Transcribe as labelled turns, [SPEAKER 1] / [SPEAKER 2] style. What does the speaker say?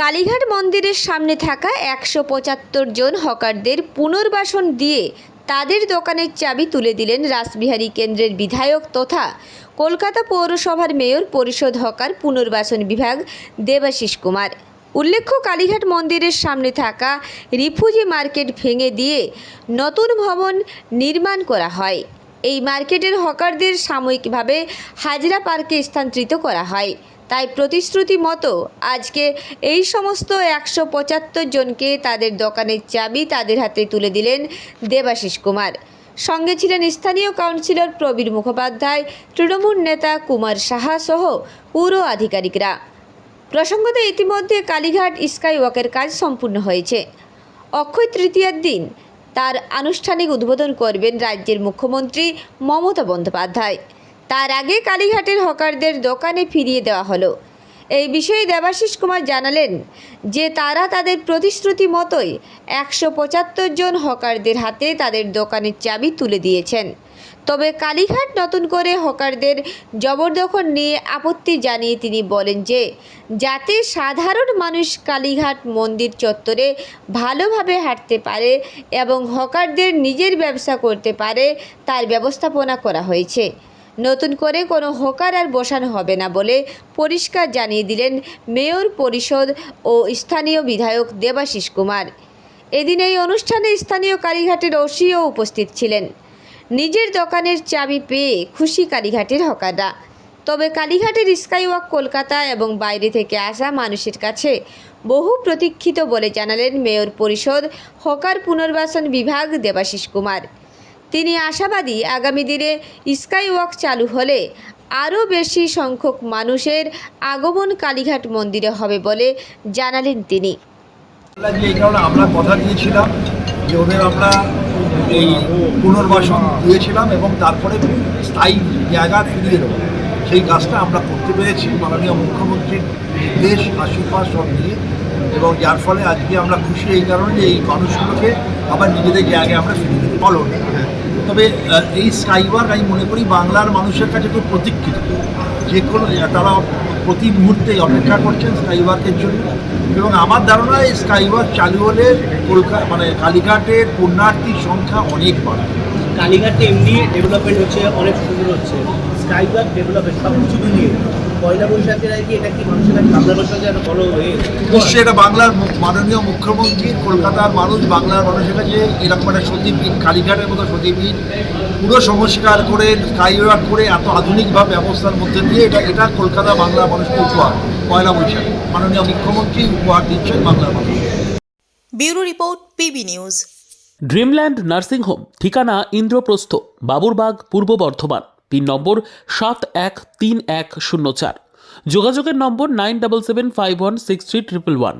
[SPEAKER 1] কালীঘাট মন্দিরের সামনে থাকা একশো পঁচাত্তর জন হকারদের পুনর্বাসন দিয়ে তাদের দোকানের চাবি তুলে দিলেন রাসবিহারী কেন্দ্রের বিধায়ক তথা কলকাতা পৌরসভার মেয়র পরিষদ হকার পুনর্বাসন বিভাগ দেবাশিস কুমার। উল্লেখ্য, কালীঘাট মন্দিরের সামনে থাকা রিফুজি মার্কেট ভেঙে দিয়ে নতুন ভবন নির্মাণ করা হয়। এই মার্কেটের হকারদের সাময়িকভাবে হাজরা পার্কে স্থানান্তরিত করা হয়। তাই প্রতিশ্রুতি মতো আজকে এই সমস্ত একশো পঁচাত্তর জনকে তাদের দোকানের চাবি তাদের হাতে তুলে দিলেন দেবাশিস কুমার। সঙ্গে ছিলেন স্থানীয় কাউন্সিলর প্রবীর মুখোপাধ্যায়, তৃণমূল নেতা কুমার সাহা সহ পুর আধিকারিকরা। প্রসঙ্গত ইতিমধ্যে কালীঘাট স্কাই ওয়াকের কাজ সম্পূর্ণ হয়েছে। অক্ষয় তৃতীয়ার দিন তার আনুষ্ঠানিক উদ্বোধন করবেন রাজ্যের মুখ্যমন্ত্রী মমতা বন্দ্যোপাধ্যায়। তার আগে কালীঘাটের হকারদের দোকানে ফিরিয়ে দেওয়া হলো। এই বিষয়ে দেবাশিস কুমার জানালেন যে, তারা তাদের প্রতিশ্রুতি মতোই একশো পঁচাত্তর জন হকারদের হাতে তাদের দোকানের চাবি তুলে দিয়েছেন। তবে কালীঘাট নতুন করে হকারদের জবরদখল নিয়ে আপত্তি জানিয়ে তিনি বলেন যে, যাতে সাধারণ মানুষ কালীঘাট মন্দির চত্বরে ভালোভাবে হাঁটতে পারে এবং হকারদের নিজের ব্যবসা করতে পারে, তার ব্যবস্থাপনা করা হয়েছে। নতুন করে কোনো হকার আর বসানো হবে না বলে পরিষ্কার জানিয়ে দিলেন মেয়র পরিষদ ও স্থানীয় বিধায়ক দেবাশিস কুমার। এদিন এই অনুষ্ঠানে স্থানীয় কালীঘাটের ওসিও উপস্থিত ছিলেন। নিজের দোকানের চাবি পেয়ে খুশি কালীঘাটের হকাররা। তবে কালীঘাটের স্কাইওয়াক কলকাতা এবং বাইরে থেকে আসা মানুষের কাছে বহু প্রতীক্ষিত বলে জানালেন মেয়র পরিষদ, হকার পুনর্বাসন বিভাগ দেবাশিস কুমার। তিনি আশাবাদী আগামী দিনে স্কাইওয়াক চালু হলে আরও বেশি সংখ্যক মানুষের আগমন কালীঘাট মন্দিরে হবে বলে জানালেন তিনি।
[SPEAKER 2] আমরা কথা দিয়েছিলাম যে ওদের আমরা এই পুনর্বাসন দিয়েছিলাম এবং তারপরে স্থায়ী জায়গা ফিরিয়ে দেবো। সেই কাজটা আমরা করতে পেরেছি। মাননীয় মুখ্যমন্ত্রীর নির্দেশ, আশীর্বাদ সব নিয়ে এবং যার ফলে আজকে আমরা খুশি এই কারণে যে এই মানুষগুলোকে আবার নিজেদের জায়গায় আমরা ফিরিয়ে দেবো ফলো তবে এই স্কাইওয়ার্ক আমি মনে করি বাংলার মানুষের কাছে খুব প্রতীক্ষিত। যে কোনো, তারা প্রতি মুহূর্তেই অপেক্ষা করছেন স্কাইওয়ার্কের জন্য। এবং আমার ধারণা এই স্কাইওয়ার্ক চালু হলে কলকাতা মানে কালীঘাটের পুণ্যার্থীর সংখ্যা অনেক বাড়বে।
[SPEAKER 3] কালীঘাটে এমনি ডেভেলপমেন্ট হচ্ছে, অনেক সুন্দর হচ্ছে। স্কাইওয়াক ডেভেলপমেন্ট সব কিছু মিলিয়ে। পয়লা বৈশাখের আর কি এটা কি মানুষের বাংলা বৈশাখে একটা বড় হয়ে
[SPEAKER 2] নিশ্চয়ই এটা বাংলার মাননীয় মুখ্যমন্ত্রী কলকাতার মানুষ বাংলার মানুষের কাছে এরকম একটা সতীপীঠ কালীঘাটের মতো সতীপীঠ পুরো সংস্কার করে স্কাইওয়ার্ক করে এত আধুনিকভাবে ব্যবস্থার মধ্যে দিয়ে এটা এটা কলকাতা বাংলার মানুষকে উপহার পয়লা বৈশাখ। মাননীয় মুখ্যমন্ত্রী উপহার দিচ্ছেন বাংলার মানুষ।
[SPEAKER 4] Bureau report PB news.
[SPEAKER 5] Dreamland nursing home ঠিকানা ইন্দ্রপ্রস্থ বাবুরবাগ পূর্ব বর্ধমান। পিন নম্বর সাত এক তিন এক শূন্য চার। যোগাযোগের number nine double seven five one six three triple one.